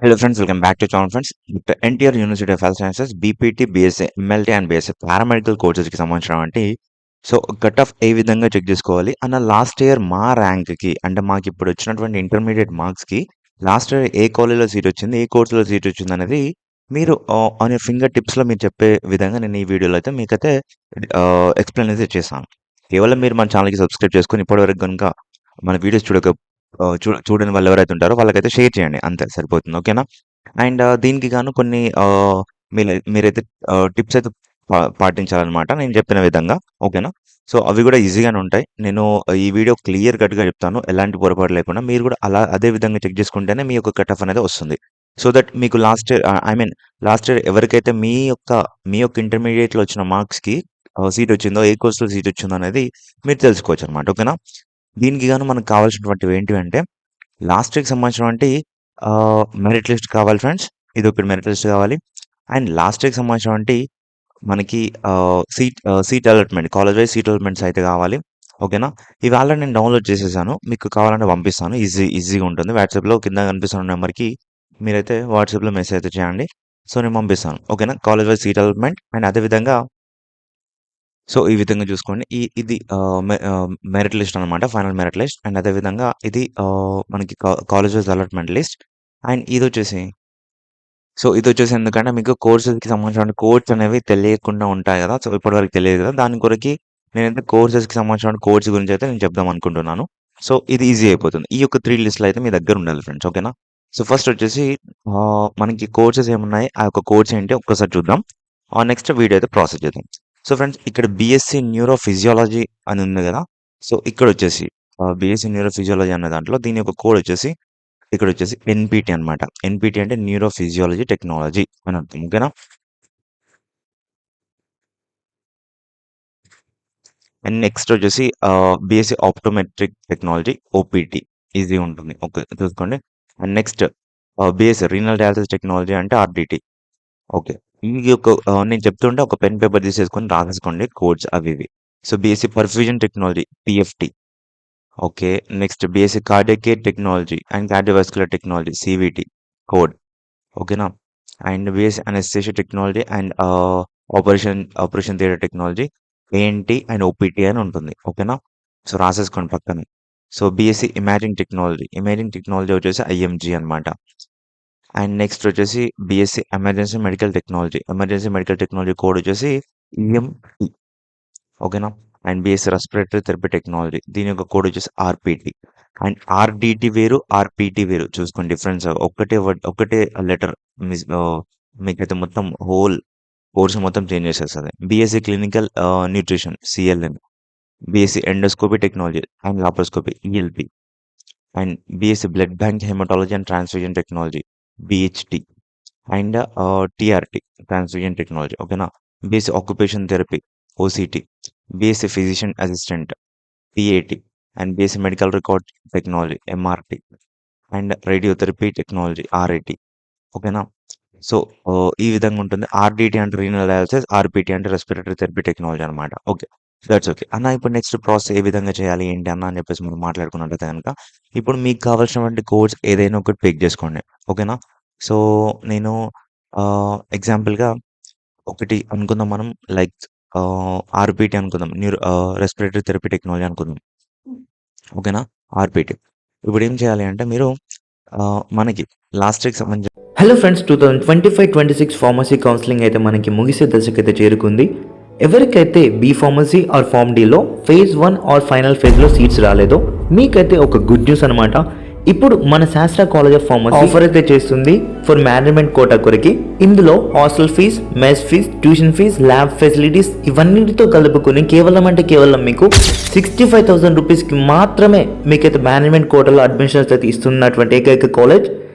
Hello friends welcome back to చౌన్ friends NTR university of of Health Sciences, BPT, BSc, MLT and BSc paramedical కోర్సెస్‌కి సంబంధించినవంటి. So, cut off ఏ విధంగా check చేసుకోవాలి? అన్న last year మా ర్యాంక్‌కి అంటే మాకు ఇప్పుడు వచ్చినటువంటి ఇంటర్మీడియట్ మార్క్స్‌కి లాస్ట్ ఇయర్ ఏ కాలేజ్‌లో సీట్ వచ్చింది, ఏ కోర్స్‌లో సీట్ వచ్చింది అనేది మీరు ఆన్ యూర్ ఫింగర్ టిప్స్‌లో మీరు చెప్పే విధంగా నేను ఈ వీడియోలో అయితే మీకైతే ఎక్స్‌ప్లెయిన్ అయితే చేస్తాను. కేవలం మీరు మన ఛానల్కి సబ్స్క్రైబ్ చేసుకొని ఇప్పటివరకు కనుక మన వీడియోస్ చూడక చూడ చూ చూడని వాళ్ళు ఎవరైతే ఉంటారో వాళ్ళకైతే షేర్ చేయండి. అంతే సరిపోతుంది. ఓకేనా? అండ్ దీనికి గాను కొన్ని మీరు మీరైతే టిప్స్ అయితే పాటించాలన్నమాట నేను చెప్పిన విధంగా. ఓకేనా? సో, అవి కూడా ఈజీగానే ఉంటాయి. నేను ఈ వీడియో క్లియర్ కట్‌గా చెప్తాను. ఎలాంటి పొరపాటు లేకుండా మీరు కూడా అలా అదే విధంగా చెక్ చేసుకుంటేనే మీ యొక్క కట్ ఆఫ్ అనేది వస్తుంది. సో దట్ మీకు last year I mean last year ఎవరికైతే మీ యొక్క మీ యొక్క ఇంటర్మీడియట్లో వచ్చిన మార్క్స్‌కి సీట్ వచ్చిందో, ఏ కోర్స్‌లో సీట్ వచ్చిందో అనేది మీరు తెలుసుకోవచ్చు అనమాట ఓకేనా? దీనికి గాను మనకు కావాల్సినటువంటివి ఏంటివి అంటే లాస్ట్ ఇయర్‌కి సంబంధించినటువంటి మెరిట్ లిస్ట్ కావాలి ఫ్రెండ్స్. ఇదొకటి మెరిట్ లిస్ట్ కావాలి. అండ్ లాస్ట్ ఇయర్‌కి సంబంధించినటువంటి మనకి seat seat allotment college wise seat allotments అయితే కావాలి. ఓకేనా? ఇవి ఆల్రెడీ నేను డౌన్‌లోడ్ చేసేసాను. మీకు కావాలంటే పంపిస్తాను. ఈజీ ఈజీగా ఉంటుంది. వాట్సాప్‌లో కింద కనిపిస్తున్న నెంబర్కి మీరైతే వాట్సాప్‌లో మెసేజ్ అయితే చేయండి. సో, నేను పంపిస్తాను. ఓకేనా? College wise seat allotment and అదే విధంగా సో, ఈ విధంగా చూసుకోండి. ఈ ఇది మెరిట్ లిస్ట్ అనమాట. Final merit list. అండ్ అదే విధంగా ఇది మనకి కా college wise allotment list. And ఇదొచ్చేసి so, ఇదొచ్చేసి ఎందుకంటే మీకు కోర్సెస్‌కి సంబంధించిన కోడ్స్ అనేవి తెలియకుండా ఉంటాయి గదా! సో, ఇప్పటివరకు తెలియదు గదా! దాని కొరకి నేనైతే కోర్సెస్‌కి సంబంధించిన కోడ్స్ గురించి అయితే నేను చెప్దాం అనుకుంటున్నాను. సో, ఇది ఈజీ అయిపోతుంది. ఈ యొక్క 3 లిస్ట్‌లు అయితే మీ దగ్గర ఉండాలి ఫ్రెండ్స్. ఓకేనా? సో, ఫస్ట్ వచ్చేసి మనకి కోర్సెస్ ఏమున్నాయి? ఆ యొక్క కోడ్స్ ఏంటి ఒక్కసారి చూద్దాం. నెక్స్ట్ వీడియో అయితే ప్రాసెస్ చేద్దాం. సో, ఫ్రెండ్స్ ఇక్కడ బీఎస్సీ న్యూరో ఫిజియాలజీ అని ఉంది కదా సో, ఇక్కడ వచ్చేసి బీఎస్సీ న్యూరో ఫిజియాలజీ అనే దాంట్లో దీని యొక్క కోడ్ వచ్చేసి ఇక్కడ వచ్చేసి ఎన్పిటి అనమాట. ఎన్పిటి అంటే న్యూరో ఫిజియాలజీ టెక్నాలజీ అని అర్థం. ఓకేనా? అండ్ నెక్స్ట్ వచ్చేసి BSc optometric technology OPT easy ఉంటుంది. ఓకే. చూసుకోండి. And next ah, BSc renal dialysis technology అంటే ఆర్‌డిటీ. ఓకే. ఈ యొక్క నేను చెప్తుంటే ఒక పెన్, పేపర్ తీసేసుకొని రాసేసుకోండి కోడ్స్ అవి ఇవి. So, BSc perfusion technology PFT. Okay. Next BSc cardiac care technology and cardiovascular technology CVT code. ఓకేనా? And BSc anaesthesia technology and operation operation theatre technology ANT and OPT అని ఉంటుంది. ఓకేనా? So, రాసేసుకోండి పక్కనే. So, BSc imaging technology. Imaging technology వచ్చేసి IMG అనమాట. And next వచ్చేసి BSc emergency medical technology. Emergency medical technology code వచ్చేసి ఈఎంటీ. ఓకేనా? And BSc respiratory therapy technology. దీని యొక్క కోడ్ వచ్చేసి ఆర్పిటి అండ్ ఆర్డిటి వేరు, ఆర్పిటి వేరు. చూసుకోండి డిఫరెన్స్ ఒక్కటే వర్డ్ ఒకటే లెటర్ మిస్ మీకైతే మొత్తం హోల్ కోర్స్ మొత్తం చేంజ్ చేసేస్తుంది BSc clinical nutrition CLN BSc endoscopy technology and laparoscopy ELP and BSc blood bank haematology and transfusion technology BHT and TRT TRT transfusion technology. ఓకేనా? BSc occupation therapy OCT. BSc physician assistant PAT and BSc medical record technology MRT. And radiotherapy technology RIT ఓకేనా? So, ఈ విధంగా ఉంటుంది. RDT అంటే renal dialysis RPT అంటే respiratory therapy technology అనమాట. Okay. That's okay. అన్న ఇప్పుడు నెక్స్ట్ ప్రాసెస్ ఏ విధంగా చేయాలి ఏంటి అన్న అని చెప్పేసి మనం మాట్లాడుకున్నట్టయితే కనుక ఇప్పుడు మీకు కావాల్సినటువంటి కోర్స్ ఏదైనా ఒకటి పిక్ చేసుకోండి. ఓకేనా? సో, నేను ఆహ్, ఎగ్జాంపుల్‌గా ఒకటి అనుకుందాం మనం లైక్ ఆహ్, ఆర్‌పీటీ అనుకుందాం. న్యూరో ఆహ్, రెస్పిరేటరీ థెరపీ టెక్నాలజీ అనుకుందాం. ఓకేనా? ఆర్పిటి ఇప్పుడు ఏం చేయాలి అంటే మీరు ఆహ్, మనకి లాస్ట్ ఇయర్‌కి సంబంధించి hello friends two thousand twenty five twenty six pharmacy counselling అయితే మనకి ముగిసే దశకైతే చేరుకుంది ఎవరికైతే బీ ఫార్మసీ ఆర్ ఫార్మ్ డీలో ఫేజ్ వన్ ఆర్ ఫైనల్ ఫేజ్లో సీట్స్ రాలేదో మీకైతే ఒక గుడ్ న్యూస్ అనమాట ఇప్పుడు మన శాస్త్ర కాలేజ్ ఆఫ్ ఫార్మసీ ఆఫర్ అయితే చేస్తుంది ఫర్ మేనేజ్మెంట్ కోటా కొరికి. ఇందులో hostel fee mess fee tuition fee lab facilities ఇవన్నిటితో కలుపుకొని కేవలం అంటే కేవలం మీకు సిక్స్టీ ఫైవ్ థౌసండ్ రూపీస్కి మాత్రమే మీకైతే మేనేజ్మెంట్ కోటాలో అడ్మిషన్స్ అయితే ఇస్తున్నటువంటి ఏకైక కాలేజ్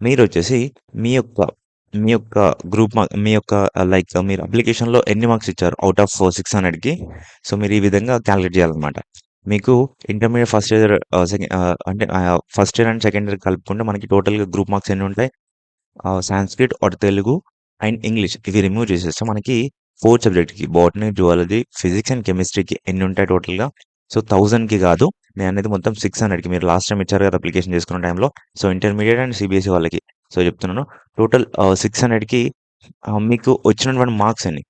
మీరు వచ్చేసి మీ యొక్క మీ యొక్క గ్రూప్ మార్క్ మీ యొక్క uh, లైక్ uh, మీరు అప్లికేషన్‌లో ఎన్ని మార్క్స్ ఇచ్చారు అవుట్ ఆఫ్ 600కి సో, మీరు ఈ విధంగా క్యాలిక్యులేట్ చేయాలన్నమాట. మీకు ఇంటర్మీడియట్ ఫస్ట్ ఇయర్ సెకండ్ అంటే first year and second year కలుపుకుంటే మనకి టోటల్‌గా గ్రూప్ మార్క్స్ ఎన్ని ఉంటాయి Sanskrit or Telugu and English ఇవి రిమూవ్ చేసేస్తే మనకి ఫోర్ సబ్జెక్ట్‌కి బాటనీ జువాలజీ, ఫిజిక్స్ అండ్ కెమిస్ట్రీకి ఎన్ని ఉంటాయి టోటల్‌గా? సో, 1000కి కాదు. నేను అనేది మొత్తం 600కి మీరు లాస్ట్ టైమ్ ఇచ్చారు కదా! అప్లికేషన్ చేసుకున్న టైంలో. సో, ఇంటర్మీడియట్ అండ్ సిబిఎస్ఈ వాళ్ళకి. సో, చెప్తున్నాను. టోటల్ సిక్స్ హండ్రెడ్కి మీకు వచ్చినటువంటి మార్క్స్ ఎన్ని?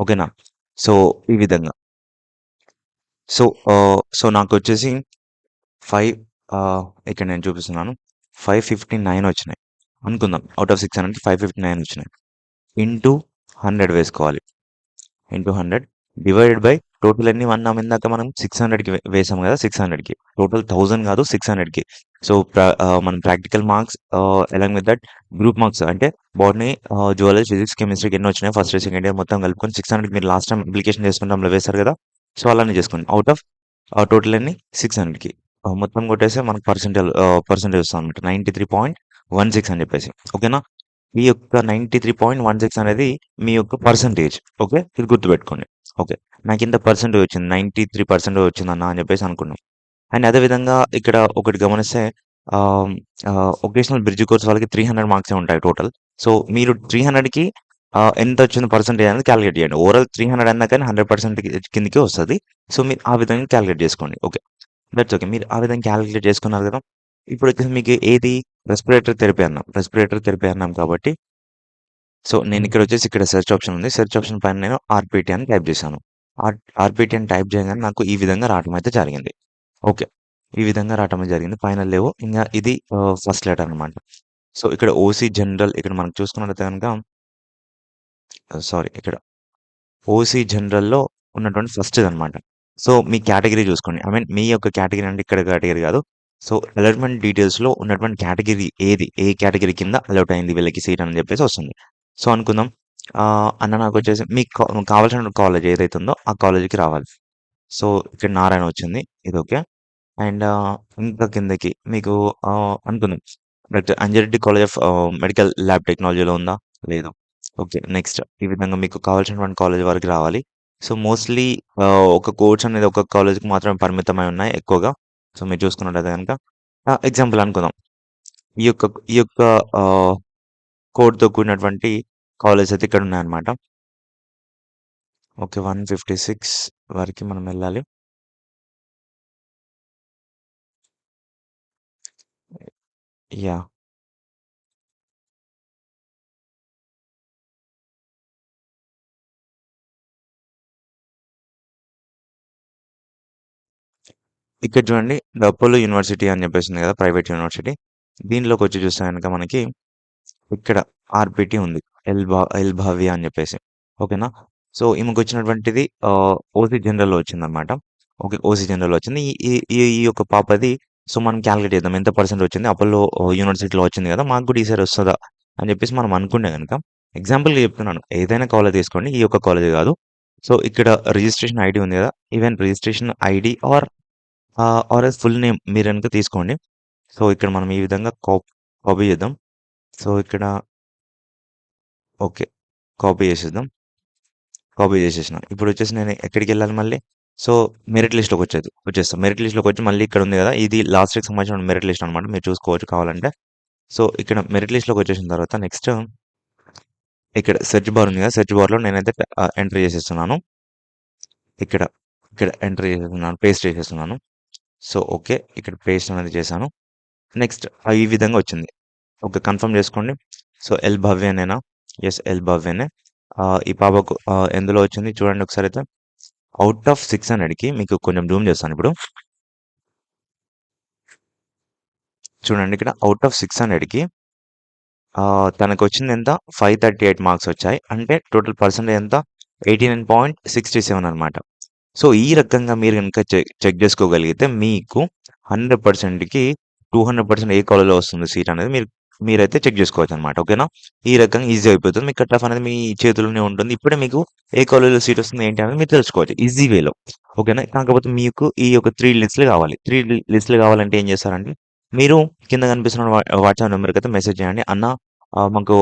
ఓకేనా? సో, ఈ విధంగా. సో, సో, uh, నాకు వచ్చేసి ఫైవ్ uh, ఇక్కడ నేను చూపిస్తున్నాను. 559 వచ్చినాయి. అనుకుందాం. అవుట్ ఆఫ్ 600కి 559 వచ్చినాయి. ఇంటూ 100 వేసుకోవాలి. ఇంటూ 100 డివైడెడ్ బై టోటల్ ఎన్ని అన్నాం ఇందాక మనం సిక్స్ హండ్రెడ్కి వేసాం కదా! 600కి. టోటల్ థౌసండ్ కాదు 600కి. సో, ప్ర మనం practical marks along with that group marks అంటే బాడీ జువాలజీ, ఫిజిక్స్, కెమిస్ట్రీకి ఎన్నొచ్చినాయో ఫస్ట్ ఇయర్, సెకండ్ ఇయర్ మొత్తం కలుపుకొని 600కి మీరు లాస్ట్ టైం అప్లికేషన్ చేసుకున్న టైంలో వేశారు కదా! సో, అలానే చేసుకోండి. అవుట్ ఆఫ్ టోటల్ అన్ని సిక్స్ హండ్రెడ్కి మొత్తం కొట్టేస్తే మనకు పర్సెంటేల్ ఆహ్, పర్సెంటేజ్ వస్తదన్నమాట. 93.16 అని చెప్పేసి. ఓకేనా? ఈ యొక్క 93.16 అనేది మీ యొక్క పర్సెంటేజ్. ఓకే. ఇది గుర్తుపెట్టుకోండి. ఓకే. నాకు ఇంత పర్సెంటేజ్ వచ్చింది. 93% వచ్చిందన్నా అని చెప్పేసి అనుకున్నాం. అండ్ అదే విధంగా ఇక్కడ ఒకటి గమనిస్తే ఒకేషనల్ బ్రిడ్జ్ కోర్స్ వాళ్ళకి 300 మార్క్సే ఉంటాయి టోటల్. సో, మీరు త్రీ హండ్రెడ్కి ఎంత వచ్చింది పర్సెంటేజ్ అనేది క్యాలిక్యులేట్ చేయండి. ఓవరాల్ 300 అన్నా కానీ హండ్రెడ్ పర్సెంట్ కిందకి వస్తుంది సో, మీరు ఆ విధంగా క్యాలిక్యులేట్ చేసుకోండి. ఓకే. That's okay. మీరు ఆ విధంగా క్యాలిక్యులేట్ చేసుకున్నారు కదా! ఇప్పుడొచ్చేసి మీకు ఏది రెస్పిరేటరీ థెరపీ అన్నాం. రెస్పిరేటరీ థెరపీ అన్నాం కాబట్టి సో, నేనిక్కడొచ్చేసి ఇక్కడ సెర్చ్ ఆప్షన్ ఉంది. సెర్చ్ ఆప్షన్ పైన నేను ఆర్‌పిటి అని టైప్ చేశాను. ఆర్ ఆర్‌పిటి అని టైప్ చేయగానే నాకు ఈ విధంగా రావటం అయితే జరిగింది. ఓకే. ఈ విధంగా రావటం జరిగింది. పైన లేవు. ఇంగా ఇది ఫస్ట్ లెటర్ అన్నమాట. సో, ఇక్కడ ఓసీ జనరల్ ఇక్కడ మనం చూసుకున్నట్లయితే ఆహ్, సారీ ఇక్కడ ఓసీ జనరల్‌లో ఉన్నటువంటి ఫస్ట్‌దన్నమాట. సో, మీ కేటగరీ చూసుకోండి. ఐ మీన్ మీ యొక్క కేటగరీ అంటే ఇక్కడ కేటగరీ కాదు. సో, అలాట్‌మెంట్ డీటెయిల్స్‌లో ఉన్నటువంటి కేటగిరీ ఏది? ఏ కేటగిరీ కింద అలౌట్ అయింది వీళ్ళకి సీట్ అని చెప్పేసి వస్తుంది. సో, అనుకుందాం అన్న నాకు వచ్చేసి మీకు కావాల్సిన కాలేజ్ ఏదైతే ఉందో ఆ కాలేజ్‌కి రావాలి. సో, ఇక్కడ నారాయణ వచ్చింది. ఇది ఓకే. అండ్ ఇంకా కిందకి మీకు అనుకుందాం. Doctor Anjareddy college of medical lab టెక్నాలజీలో ఉందా? లేదు. ఓకే. నెక్స్ట్ ఈ విధంగా మీకు కావాల్సినటువంటి కాలేజ్ వరకు రావాలి. సో, మోస్ట్‌లీ ఒక కోర్స్ అనేది ఒక కాలేజ్‌కి మాత్రమే పరిమితమై ఉన్నాయి ఎక్కువగా. సో, మీరు చూసుకున్నట్లయితే గనుక ఎగ్జాంపుల్ అనుకుందాం. ఈ యొక్క ఈ యొక్క కోడ్‌తో కూడినటువంటి కాలేజ్ అయితే ఇక్కడ ఉన్నాయన్నమాట. ఓకే. వన్ ఫిఫ్టీ సిక్స్ వరకు మనం వెళ్ళాలి. యా ఇక్కడ చూడండి ద అపోలో యూనివర్సిటీ అని చెప్పేసి ఉంది కదా! Private university. దీనిలోకి వచ్చి చూస్తే గనుక మనకి ఇక్కడ ఆర్‌పిటి ఉంది. ఎల్బా ఎల్భావి అని చెప్పేసి. ఓకేనా? సో, ఈమెకొచ్చినటువంటిది వచ్చినటువంటిది ఓసీ జనరల్‌లో వచ్చిందనమాట ఓకే. ఓసీ జనరల్‌లో వచ్చింది. ఈ ఈ ఈ ఈ యొక్క పాపది సో, మనం క్యాలిక్యులేట్ చేద్దాం. ఎంత పర్సెంట్ వచ్చింది? అపోలో యూనివర్సిటీలో వచ్చింది కదా! మాకు కూడా ఈసారి వస్తుందా అని చెప్పేసి మనం అనుకుంటే కనుక ఎగ్జాంపుల్‌గా చెప్తున్నాను. ఏదైనా కాలేజ్ తీసుకోండి. ఈ యొక్క కాలేజ్ కాదు. సో, ఇక్కడ రిజిస్ట్రేషన్ ఐడి ఉంది కదా! Even registration ID or or full name మీరు వెనుక తీసుకోండి. సో, ఇక్కడ మనం ఈ విధంగా కాప్ కాపీ చేద్దాం. సో, ఇక్కడ ఓకే. కాపీ చేసేద్దాం. కాపీ చేసేసిన. ఇప్పుడొచ్చేసి నేను ఎక్కడికి వెళ్ళాలి మళ్ళీ? సో, మెరిట్ లిస్ట్‌లోకి వచ్చేది వచ్చేస్తా. మెరిట్ లిస్ట్‌లోకి వచ్చి మళ్ళీ ఇక్కడ ఉంది కదా! ఇది లాస్ట్ సంబంధించిన మెరిట్ లిస్ట్ అనమాట మీరు చూసుకోవచ్చు కావాలంటే. సో, ఇక్కడ మెరిట్ లిస్ట్‌లోకి వచ్చేసిన తర్వాత నెక్స్ట్ ఇక్కడ సెర్చ్ బార్ ఉంది కదా! సెర్చ్ బార్‌లో నేనైతే ఎంటర్ చేసేస్తున్నాను. ఇక్కడ ఇక్కడ ఎంటర్ చేసేస్తున్నాను. పేస్ట్ చేసేస్తున్నాను. So, okay. ఇక్కడ పేస్ట్ అనేది చేశాను. నెక్స్ట్ ఈ విధంగా వచ్చింది. ఓకే. కన్ఫర్మ్ చేసుకోండి. సో, ఎల్ భవ్యనేనా ఎస్ ఎల్ భవ్యనే ఈ పాపకు ఎందులో వచ్చింది చూడండి ఒకసారి అయితే అవుట్ ఆఫ్ 600కి మీకు కొంచెం జూమ్ చేస్తాను ఇప్పుడు. చూడండి ఇక్కడ అవుట్ ఆఫ్ సిక్స్ హండ్రెడ్కి తనకు వచ్చింది ఎంత? 538 మార్క్స్ వచ్చాయి. అంటే టోటల్ పర్సెంటేజ్ ఎంత? Eighty nine point sixty seven అనమాట సో, ఈ రకంగా మీరు కనుక చెక్ చేసుకోగలిగితే మీకు 100%కి 200% ఏ కాలేజ్‌లో వస్తుంది సీట్ అనేది మీరు మీరైతే చెక్ చేసుకోవచ్చు అనమాట ఓకేనా? ఈ రకంగా ఈజీ అయిపోతుంది. మీ కట్ ఆఫ్ అనేది మీ చేతుల్లోనే ఉంటుంది. ఇప్పుడే మీకు ఏ కాలేజ్‌లో సీట్ వస్తుంది ఏంటి అనేది మీరు తెలుసుకోవచ్చు. ఈజీ వేలో. ఓకేనా? కాకపోతే మీకు ఈ యొక్క త్రీ లిస్ట్‌లు కావాలి. 3 లి లిస్ట్‌లు కావాలంటే ఏం చేస్తారంటే మీరు కింద కనిపిస్తున్న వాట్సాప్ నెంబర్‌కి అయితే మెసేజ్ చేయండి. అన్న మాకు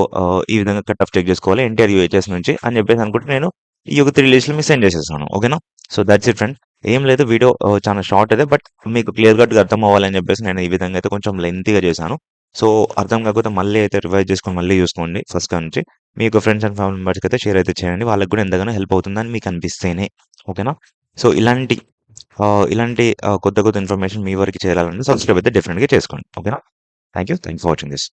ఈ విధంగా కట్ ఆఫ్ చెక్ చేసుకోవాలి ఎన్టీఆర్ యూహెచ్ఎస్ నుంచి అని చెప్పేసి అనుకుంటే నేను ఈ యొక్క త్రీ లిస్టులు మీకు సెండ్ చేసేస్తాను. ఓకేనా? So that's it friend. ఏం లేదు వీడియో చాలా షార్ట్ అదే బట్ మీకు క్లియర్ కట్‌గా అర్థం అవ్వాలని చెప్పేసి నేను ఈ విధంగా అయితే కొంచెం లెంతీగా చేశాను. సో అర్థం కాకపోతే మళ్ళీ అయితే రివైజ్ చేసుకొని మళ్ళీ చూసుకోండి ఫస్ట్ నుంచి మీకు ఫ్రెండ్స్ అండ్ ఫ్యామిలీ మెంబర్స్‌కి అయితే షేర్ అయితే చేయండి. వాళ్ళకి కూడా ఎంతగానో హెల్ప్ అవుతుందని మీకు అనిపిస్తేనే. ఓకేనా? సో ఇలాంటి ఇలాంటి కొత్త కొత్త ఇన్ఫర్మేషన్ మీ వరకు చేరాలంటే సబ్స్క్రైబ్ అయితే డిఫరెంట్గా చేసుకోండి. ఓకేనా? Thank you. Thank for watching this.